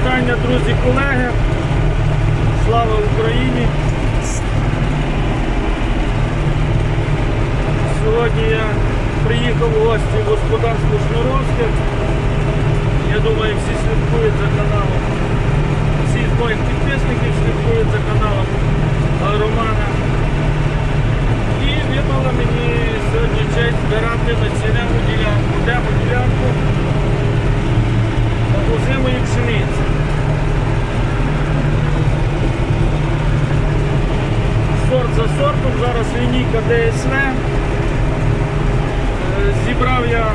Вітання, друзі, колеги. Слава Україні! Сьогодні я приїхав у гості в господарство Шнуровське. Я думаю, всі слідкують за каналом. Всі з моїх підписників слідкують за каналом Романа. І випала мені сьогодні честь збирати на ціневу ділянку. Демо ділянку озимої пшениці. Сорт за сортом, зараз лінійка ДСВ. Е, Зібрав я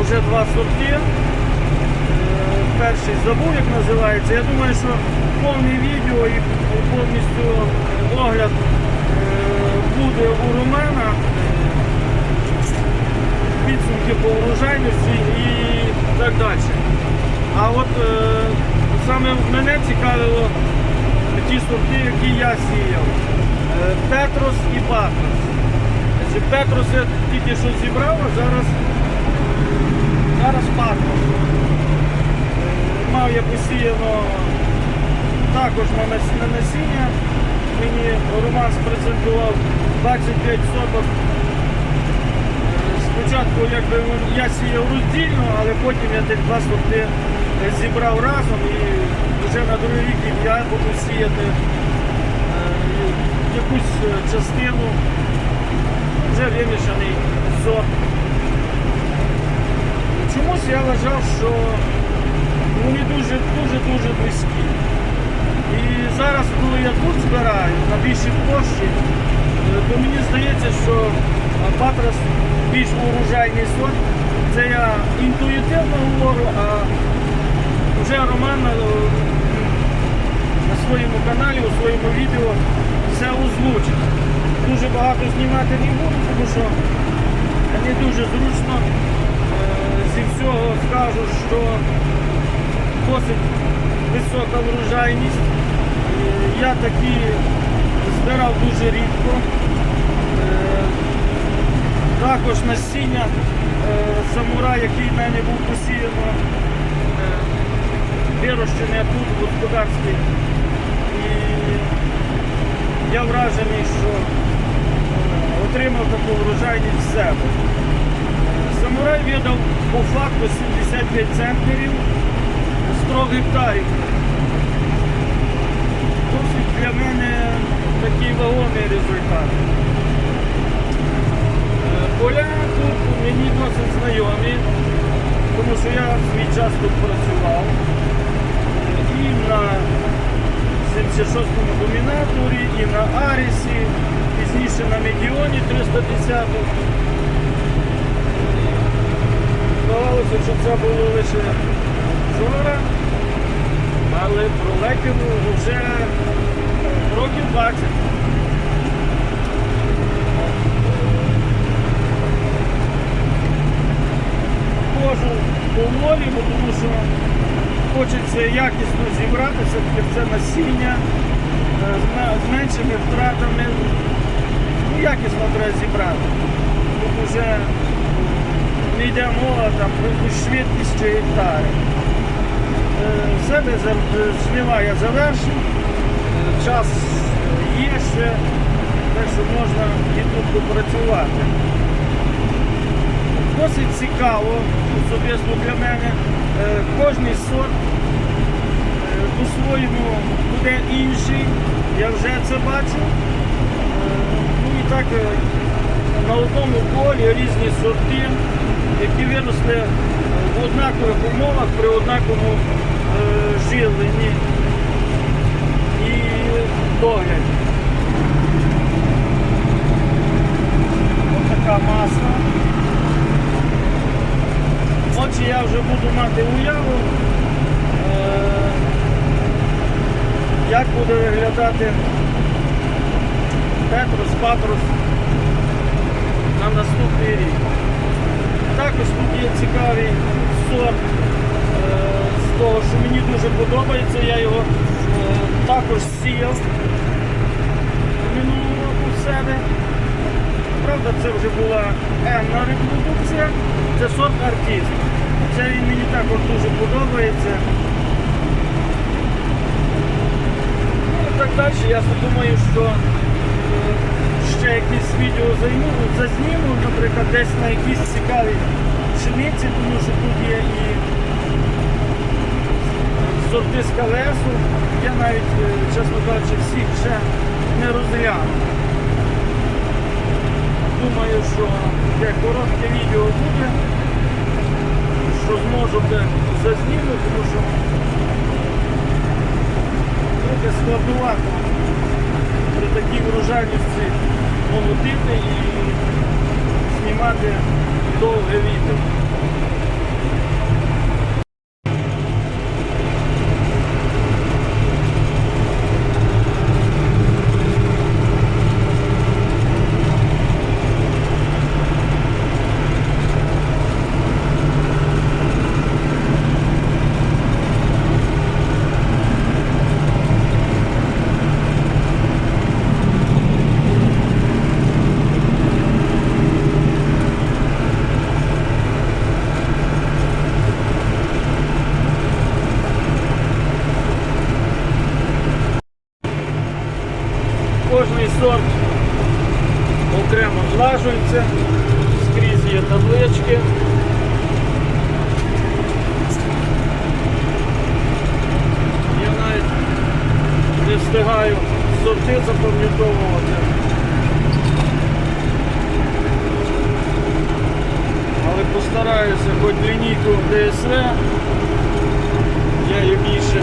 вже два сорти. Е, Перший забув, як називається. Я думаю, що повне відео і повністю огляд е, буде у Романа. Підсумки по урожайності і так далі. А от саме мене цікавило ті сорти, які я сіяв. Е, Петрос і. Значить, Петрос я тільки що зібрав, а зараз, зараз Патрос. Е, Мав я посіяно також на насіння. Мені Роман спрезентував 25 соток Спочатку якби, я сіяв роздільно, але потім я тих два сорти е, зібрав разом і вже на другий рік я буду сіяти е, якусь е, частину, вже вимішаний сорт. Чомусь я вважав, що вони дуже дуже дуже близькі. І зараз, коли я тут збираю на більшій площі, е, то мені здається, що Патрос більш урожайний сорт. Це я інтуїтивно говорю, а вже своєму каналі, у своєму відео все озвучив. Дуже багато знімати не буду, тому що не дуже зручно. Е, Зі всього скажу, що досить висока врожайність. Е, Я такі збирав дуже рідко. Е, Також насіння самурай, який в мене був посіяно, вирощене тут в господарстві. Я вражений, що е, отримав таку врожайність в себе. Е, Самурай видав по факту 75 центнерів 100 гектарів. Досить для мене такий вагомий результат. Е, Поля тут мені досить знайомі, тому що я в свій час тут працював. І на 76-му домінаторі, і на Арісі, пізніше на Медіоні 310 Здавалося, що це було лише вчора, але пролетіло вже років 20. Кожу поволі, бо тому що хочеться якісно зібрати, все-таки це насіння е, з меншими втратами. Ну, якісно треба зібрати. Тут вже не йде мова там про швидкість чи гектари. Е, себе жнива я завершив, час є ще, так що можна і тут попрацювати. Досить цікаво, особисто для мене, е, кожний сорт е, по-своєму буде інший, я вже це бачу. Е, Ну і так на одному полі різні сорти, які виросли в однакових умовах при однаковому живленні і догляді. Ось така маса. Отже, я вже буду мати уяву, е, як буде виглядати Петрос, Патрос на наступний рік. Також тут є цікавий сорт е, з того, що мені дуже подобається, я його е, також сіяв минулого року в себе. Правда, це вже була енна репродукція, це сорт артист. Це він мені також дуже подобається. Ну, так далі, я думаю, що е, ще якісь відео займу, зазніму, наприклад, десь на якісь цікаві пшениці, тому що тут є і сорти з калесу. Я навіть, е, чесно кажучи, всіх ще не розглянув. Думаю, що таке коротке відео буде що зможете зазніму, тому що трохи складновато при такій врожайності молотити і знімати довге відео. Кожний сорт окремо зважується, скрізь є таблички. Я навіть не встигаю сорти запам'ятовувати. Але постараюся хоч лінійку ДСВ, я її більше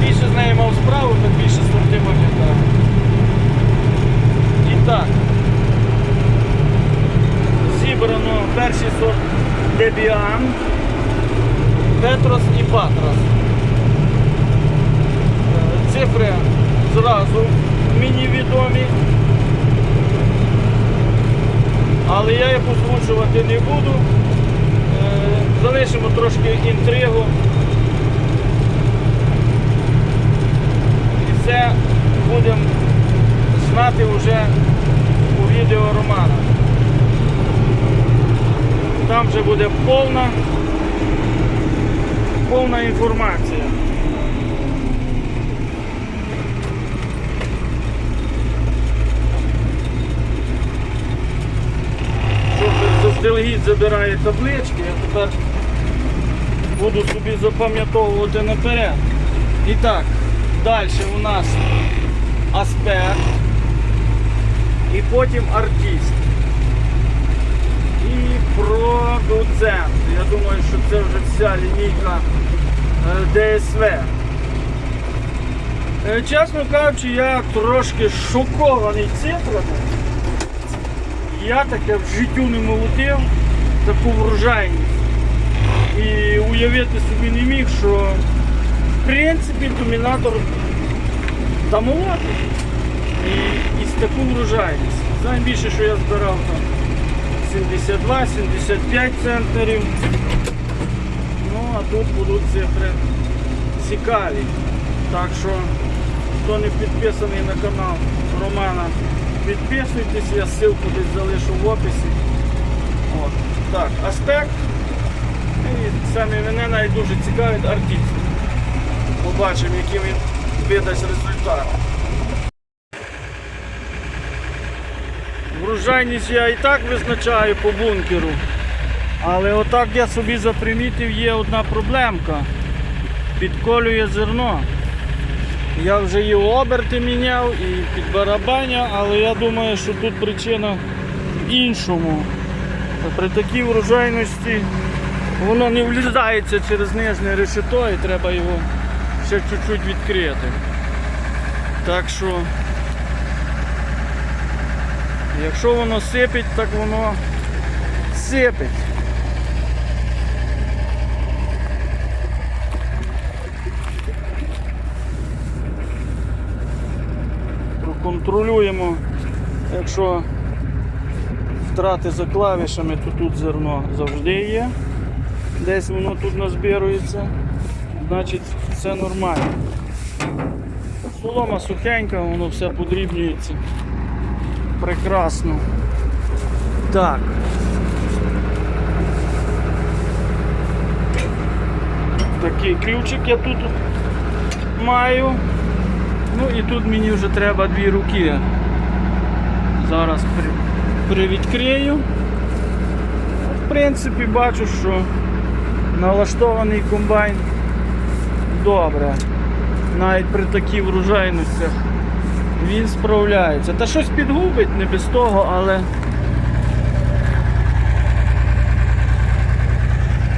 більше з нею мав справу, так більше сорти пам'ятаю. І так. Зібрано перший сорт Дебіан, Петрос і Патрос. Е, Цифри зразу мені відомі. Але я їх озвучувати не буду. Е, Залишимо трошки інтригу. І все будемо знати вже у відео Романа. Там вже буде повна, повна інформація. Заздалегідь забирає таблички, я тепер буду собі запам'ятовувати наперед. І так, далі у нас аспект і потім артист. І продуцент. Я думаю, що це вже вся лінійка е, ДСВ. Е, Чесно кажучи, я трошки шокований цифрами. Я таке в життю не молотив, таку врожайність. І уявити собі не міг, що в принципі домінатор та молотить. І, і з таку врожайність. Найбільше, що я збирав там 72-75 центнерів. Ну, а тут будуть цифри цікаві. Так що, хто не підписаний на канал Романа, підписуйтесь, я ссылку десь залишу в описі. От. Так, аспект. І самі мене навіть дуже цікавить артист. Побачимо, який він видасть результат. Врожайність я і так визначаю по бункеру. Але отак я собі запримітив, є одна проблемка. Підколює зерно. Я вже і оберти міняв, і під барабаня, але я думаю, що тут причина в іншому. При такій врожайності воно не влізається через нижнє решето і треба його ще чуть-чуть відкрити. Так що Якщо воно сипить, так воно сипить. Проконтролюємо, якщо втрати за клавішами, то тут зерно завжди є. Десь воно тут назбирується, значить все нормально. Солома сухенька, воно все подрібнюється прекрасно. Так. Такий ключик я тут маю. Ну і тут мені вже треба дві руки. Зараз при, привідкрию. В принципі, бачу, що налаштований комбайн добре. Навіть при такій врожайностях він справляється. Та щось підгубить, не без того, але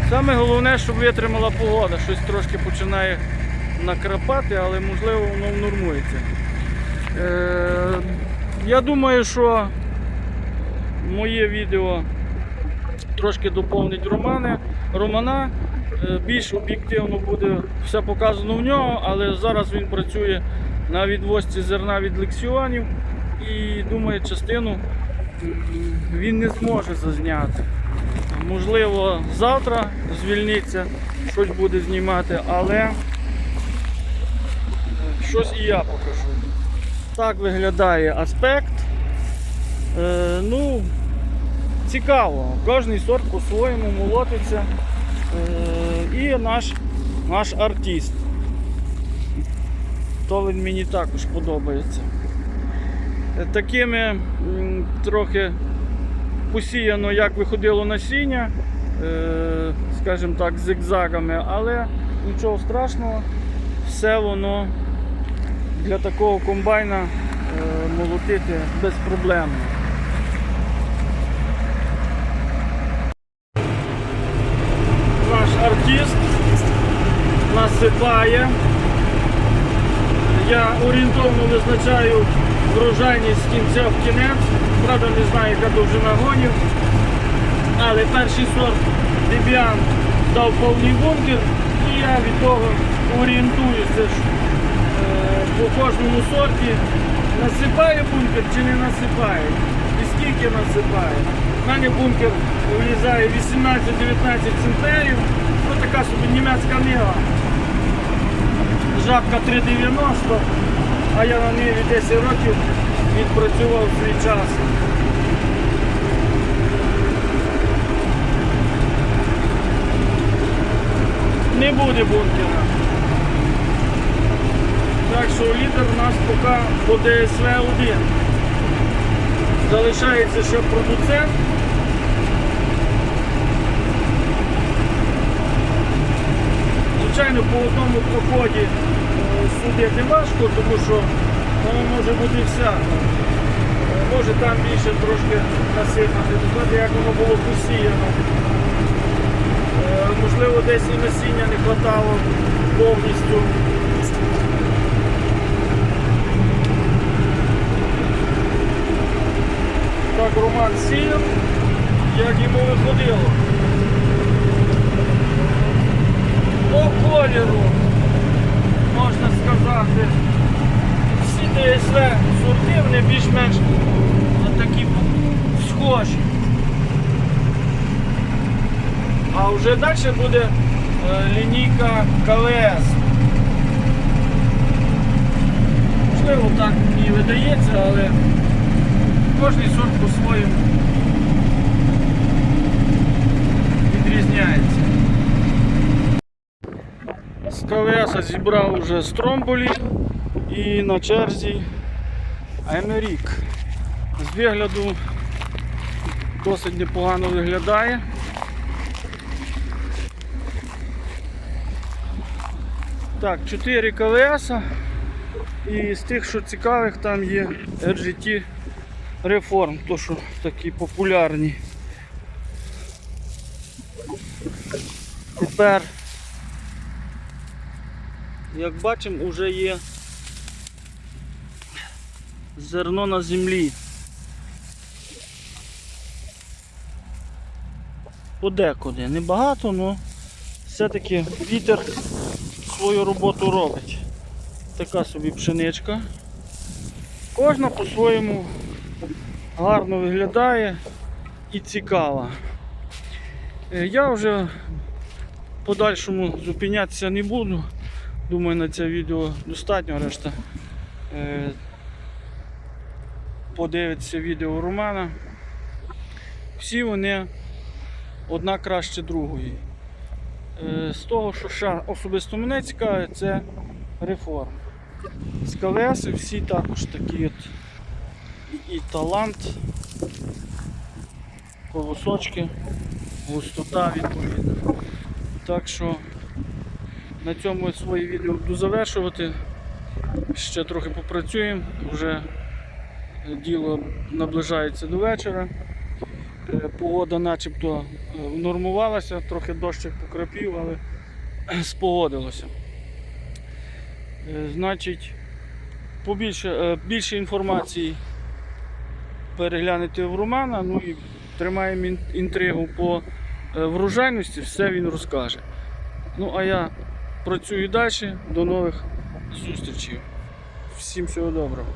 саме головне, щоб витримала погода. Щось трошки починає накрапати, але можливо воно внормується. Е, я думаю, що моє відео трошки доповнить Романе. Романа. Е, Більш об'єктивно буде все показано в нього, але зараз він працює на відвозці зерна від лексіонів і думаю, частину він не зможе зазняти. Можливо, завтра звільниться, щось буде знімати, але щось і я покажу. Так виглядає аспект. Е, ну, цікаво. Кожний сорт по-своєму молотиться. Е, і наш, наш артист. То він мені також подобається. Такими трохи посіяно, як виходило насіння, е, скажімо так, зигзагами, але нічого страшного, все воно для такого комбайна е, молотити безпроблемно. Наш артист насипає. Я орієнтовно визначаю врожайність з кінця в кінець. Правда, не знаю, яка довжина гонів. Але перший сорт Дебіан дав повний бункер і я від того орієнтуюся е, по кожному сорті, насипає бункер чи не насипає. І скільки насипає. У мене бункер влізає 18-19 центнерів. Ось така собі німецька нива. Жабка 3,90, а я на ниві 10 років відпрацював свій час. Не буде бункера. Так що лідер у нас поки по ДСВ 1. Залишається ще продуцент. Звичайно, по одному проході е, судити важко, тому що воно може бути всяко. Е, Може там більше трошки насипати, знаєте, як воно було посіяно. Е, Можливо, десь і насіння не хватало повністю. Так Роман сіяв, як йому виходило. По кольору, можна сказати, всі ДСВ сорти, вони більш-менш такі схожі. А вже далі буде е, лінійка КВС. Можливо, так мені видається, але кожний сорт по-своєму відрізняється. КВС зібрав вже стромболі і на черзі Емерік. З вигляду досить непогано виглядає. Так, 4 КВС. І з тих, що цікавих, там є RGT Reform, то що такі популярні. Тепер, як бачимо, вже є зерно на землі. Подекуди. Небагато, але все-таки вітер свою роботу робить. Така собі пшеничка. Кожна по-своєму гарно виглядає і цікава. Е, Я вже в подальшому зупинятися не буду. Думаю, на це відео достатньо решта. е, Подивиться відео Романа. всі вони одна краще другої. Е, З того, що ще особисто мене цікавить, це реформ. З КВС всі також такі от і талант, колосочки, густота відповідна. Так що на цьому своє відео буду завершувати. Ще трохи попрацюємо, вже діло наближається до вечора. Е, Погода начебто е, внормувалася, трохи дощик покропів, але спогодилося. Е, Значить, побільше, більше інформації переглянете в Романа, ну і тримаємо інтригу по врожайності, все він розкаже. Ну, а я працюю далі. До нових зустрічей. Всім всього доброго.